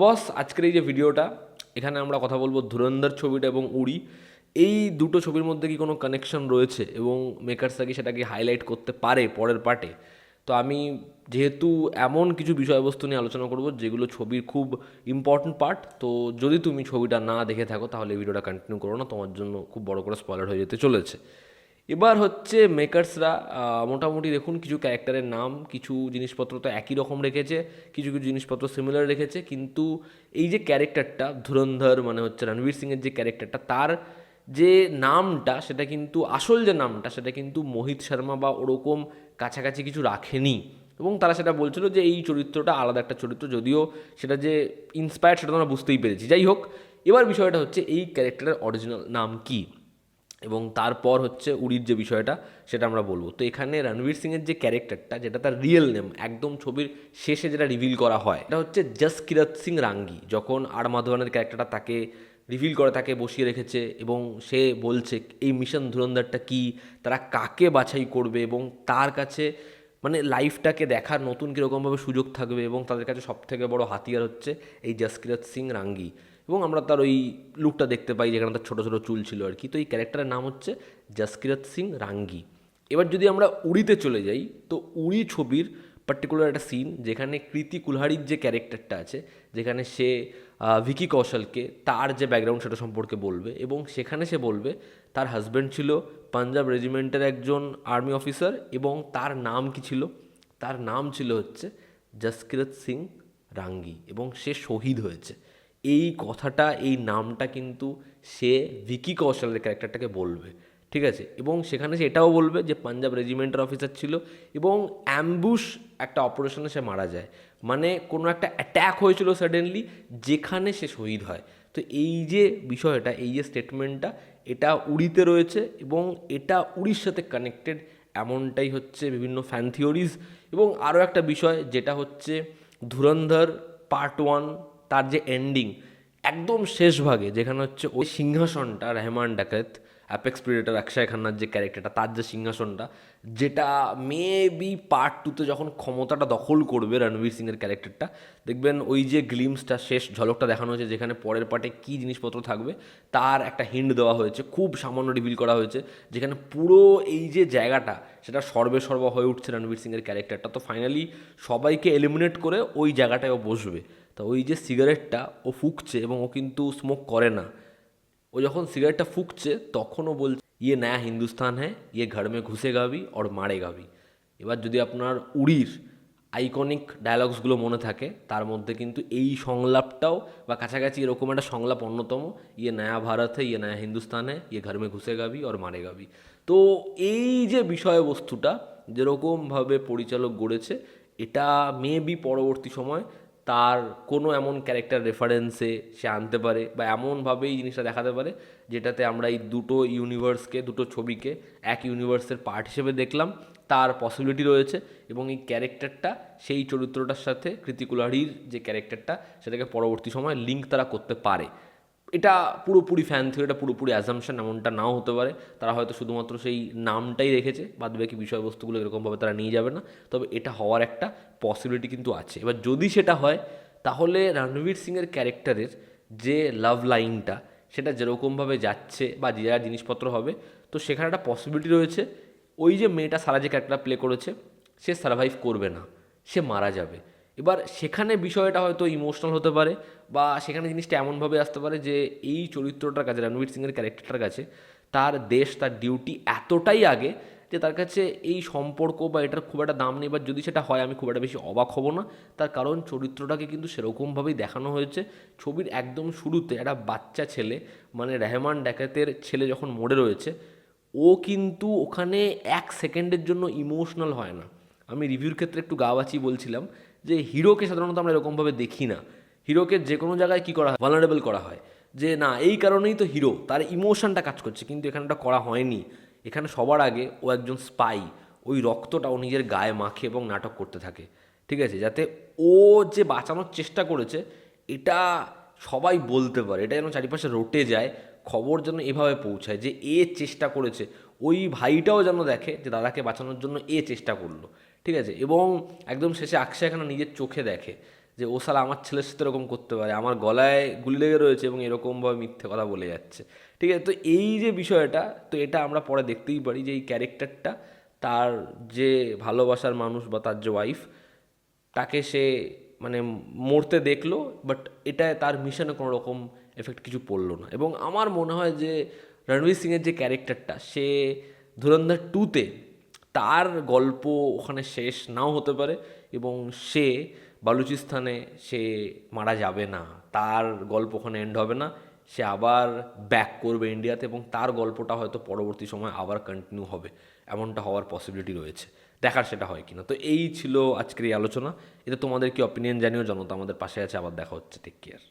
বস, আজকের এই যে ভিডিওটা, এখানে আমরা কথা বলব ধুরন্ধর ছবিটা এবং উড়ি। এই দুটো ছবির মধ্যে কি কোনো কানেকশন রয়েছে এবং মেকার্সরা কি সেটাকে হাইলাইট করতে পারে পরের পার্টে তো আমি যেহেতু এমন কিছু বিষয়বস্তু নিয়ে আলোচনা করব, যেগুলো ছবির খুব ইম্পর্ট্যান্ট পার্ট তো যদি তুমি ছবিটা না দেখে থাকো, তাহলে ভিডিওটা কন্টিনিউ করো না, তোমার জন্য খুব বড় করে স্পয়লার হয়ে যেতে চলেছে। এবার হচ্ছে মেকার্সরা মোটামুটি দেখুন কিছু ক্যারেক্টারের নাম, কিছু জিনিসপত্র তো একই রকম রেখেছে, কিছু কিছু জিনিসপত্র সিমিলার রেখেছে, কিন্তু এই যে ক্যারেক্টারটা ধুরন্ধর মানে হচ্ছে রণবীর সিংয়ের যে ক্যারেক্টারটা তার যে নামটা, সেটা কিন্তু, আসল যে নামটা, সেটা কিন্তু মোহিত শর্মা বা ওরকম কাছাকাছি কিছু রাখেনি। এবং তারা সেটা বলছিল যে এই চরিত্রটা আলাদা একটা চরিত্র, যদিও সেটা যে ইন্সপায়ার্ড সেটা তো আমরা বুঝতেই পেরেছি। যাই হোক, এবার বিষয়টা হচ্ছে এই ক্যারেক্টারের অরিজিনাল নাম কী? এবং তারপর হচ্ছে উড়ির যে বিষয়টা, সেটা আমরা বলব। তো এখানে রণবীর সিংয়ের যে ক্যারেক্টারটা, যেটা তার রিয়েল নেম একদম ছবির শেষে যেটা রিভিল করা হয়, এটা হচ্ছে জসকিরত সিং রাঙ্গি। যখন আর মাধবানের ক্যারেক্টারটা তাকে রিভিল করে, তাকে বসিয়ে রেখেছে এবং সে বলছে, এই মিশন ধুরন্ধারটা কী? তারা কাকে বাছাই করবে? এবং তার কাছে মানে লাইফটাকে দেখার নতুন কীরকমভাবে সুযোগ থাকবে এবং তাদের কাছে সবথেকে বড় হাতিয়ার হচ্ছে এই জসকিরত সিং রাঙ্গি এবং আমরা তার ওই লুকটা দেখতে পাই যেখানে তার ছোটো ছোটো চুল ছিল আর কি। তো এই ক্যারেক্টারের নাম হচ্ছে জসকিরত সিং রাঙ্গি এবার যদি আমরা উড়িতে চলে যাই, তো উড়ি ছবির পার্টিকুলার একটা সিন যেখানে কৃতি কুলহারির যে ক্যারেক্টারটা আছে, যেখানে সে ভিকি কৌশলকে তার যে ব্যাকগ্রাউন্ড সেটা সম্পর্কে বলবে এবং সেখানে সে বলবে, তার হাজব্যান্ড ছিল পাঞ্জাব রেজিমেন্টের একজন আর্মি অফিসার এবং তার নাম কি ছিল? তার নাম ছিল হচ্ছে জসকিরত সিং রাঙ্গি এবং সে শহীদ হয়েছে। এই কথাটা, এই নামটা কিন্তু সে ভিকি কৌশলের ক্যারেক্টারটাকে বলবে, ঠিক আছে? এবং সেখানে সে এটাও বলবে যে পাঞ্জাব রেজিমেন্টের অফিসার ছিল এবং অ্যাম্বুশ একটা অপারেশনে সে মারা যায়। মানে কোনো একটা অ্যাট্যাক হয়েছিল সাডেনলি যেখানে সে শহীদ হয়। তো এই যে বিষয়টা, এই যে স্টেটমেন্টটা এটা উড়িতে রয়েছে এবং এটা উড়ির সাথে কানেক্টেড এমনটাই হচ্ছে বিভিন্ন ফ্যান থিওরিজ এবং আরও একটা বিষয় যেটা হচ্ছে ধুরন্ধর পার্ট ওয়ান তার যে এন্ডিং একদম শেষ ভাগে যেখানে হচ্ছে ওই সিংহাসনটা, রেহমান ডাকাত অ্যাপেক্স প্রিডেটার অক্ষয় খান্নার যে ক্যারেক্টারটা তার যে সিংহাসনটা, যেটা মেবি পার্ট টুতে যখন ক্ষমতাটা দখল করবে রণবীর সিংয়ের ক্যারেক্টারটা দেখবেন ওই যে গ্লিমসটা শেষ ঝলকটা দেখানো হয়েছে, যেখানে পরের পার্টে কী জিনিসপত্র থাকবে, তার একটা হিন্ট দেওয়া হয়েছে, খুব সামান্য রিভিল করা হয়েছে, যেখানে পুরো এই যে জায়গাটা, সেটা সর্বে সর্ব হয়ে উঠছে রণবীর সিংয়ের ক্যারেক্টারটা তো ফাইনালি সবাইকে এলিমিনেট করে ওই জায়গাটায় ও বসবে। তা ওই যে সিগারেটটা ও ফুঁকছে এবং ও কিন্তু স্মোক করে না। ও যখন সিগারেটটা ফুঁকছে তখনও বলছে ইয়ে নয়া হিন্দুস্তান হ্যাঁ ইয়ে ঘর মে ঘুষে ভি ওর মারে গাবি। এবার যদি আপনার উড়ির আইকনিক ডায়ালগসগুলো মনে থাকে, তার মধ্যে কিন্তু এই সংলাপটাও বা কাছাকাছি এরকম একটা সংলাপ অন্যতম ইয়ে নয়া ভারত হ্যাঁ ইয়ে নয়া হিন্দুস্তান হ্যাঁ ইয়ে ঘর মে ঘুষে গাবি ওর মারে গাবি। তো এই যে বিষয়বস্তুটা যেরকমভাবে পরিচালক গড়েছে, এটা মেবি পরবর্তী সময় তার কোনো এমন ক্যারেক্টার রেফারেন্সে সে আনতে পারে বা এমনভাবেই জিনিসটা দেখাতে পারে যেটাতে আমরা এই দুটো ইউনিভার্সকে দুটো ছবিকে এক ইউনিভার্সের পার্ট হিসেবে দেখলাম। তার পসিবিলিটি রয়েছে এবং এই ক্যারেক্টারটা সেই চরিত্রটার সাথে কৃতিকুলারির যে ক্যারেক্টারটা সেটাকে পরবর্তী সময় লিঙ্ক তারা করতে পারে। এটা পুরোপুরি ফ্যান থিওরি এটা পুরোপুরি অ্যাজামশন এমনটা নাও হতে পারে। তারা হয়তো শুধুমাত্র সেই নামটাই রেখেছে, বাদ বাকি বিষয়বস্তুগুলো এরকমভাবে তারা নিয়ে যাবে না। তবে এটা হওয়ার একটা পসিবিলিটি কিন্তু আছে। এবার যদি সেটা হয়, তাহলে রণবীর সিংয়ের ক্যারেক্টারের যে লাভ লাইনটা সেটা যেরকমভাবে যাচ্ছে বা যে যা জিনিসপত্র হবে, তো সেখানে একটা পসিবিলিটি রয়েছে। ওই যে মেয়েটা সারা যে ক্যারেক্টার প্লে করেছে, সে সার্ভাইভ করবে না, সে মারা যাবে। এবার সেখানে বিষয়টা হয়তো ইমোশনাল হতে পারে বা সেখানে জিনিসটা এমনভাবে আসতে পারে যে এই চরিত্রটার কাছে, রণবীর সিংয়ের ক্যারেক্টারটার কাছে তার দেশ, তার ডিউটি এতটাই আগে যে তার কাছে এই সম্পর্ক বা এটার খুব একটা দাম নেই। বা যদি সেটা হয়, আমি খুব একটা বেশি অবাক হব না। তার কারণ চরিত্রটাকে কিন্তু সেরকমভাবেই দেখানো হয়েছে। ছবির একদম শুরুতে একটা বাচ্চা ছেলে মানে রেহমান ডাকাতের ছেলে যখন মোড়ে রয়েছে, ও কিন্তু ওখানে এক সেকেন্ডের জন্য ইমোশনাল হয় না। আমি রিভিউর ক্ষেত্রে একটু গাওয়াচি বলছিলাম যে হিরোকে সাধারণত আমরা এরকমভাবে দেখি না। হিরোকে যে কোনো জায়গায় কী করা হয়? ভালনারেবল করা হয়। যে না, এই কারণেই তো হিরো, তার ইমোশনটা কাজ করছে, কিন্তু এখানটা করা হয়নি। এখানে সবার আগে ও একজন স্পাই ওই রক্তটা ও নিজের গায়ে মাখে এবং নাটক করতে থাকে। ঠিক আছে? যাতে ও যে বাঁচানোর চেষ্টা করেছে, এটা সবাই বলতে পারে। এটা যেন চারিপাশে রটে যায়, খবর যেন এভাবে পৌঁছায় যে এ চেষ্টা করেছে। ওই ভাইটাও যেন দেখে যে দাদাকে বাঁচানোর জন্য এ চেষ্টা করল। ঠিক আছে? এবং একদম শেষে আকশা এখানে নিজের চোখে দেখে যে, ও সালা আমার ছেলের সাথে এরকম করতে পারে, আমার গলায় গুলি লেগে রয়েছে এবং এরকমভাবে মিথ্যে কথা বলে যাচ্ছে। ঠিক আছে? তো এই যে বিষয়টা, তো এটা আমরা পরে দেখতেই পারি যে, এই ক্যারেক্টারটা তার যে ভালোবাসার মানুষ বা তার যে ওয়াইফ তাকে সে মানে মরতে দেখল বাট এটা তার মিশনে কোনো রকম এফেক্ট কিছু পড়ল না। এবং আমার মনে হয় যে, রণবীর সিংয়ের যে ক্যারেক্টারটা, সে ধুরন্ধর টুতে তার গল্প ওখানে শেষ নাও হতে পারে এবং সে বালুচিস্তানে সে মারা যাবে না। তার গল্প ওখানে এন্ড হবে না। সে আবার ব্যাক করবে ইন্ডিয়াতে এবং তার গল্পটা হয়তো পরবর্তী সময় আবার কন্টিনিউ হবে। এমনটা হওয়ার পসিবিলিটি রয়েছে। দেখার সেটা হয় কিনা। তো এই ছিল আজকের এই আলোচনা। এতে তোমাদের কি অপিনিয়ন জানিও জনতা আমাদের পাশে আছে, আবার দেখা হচ্ছে। Take care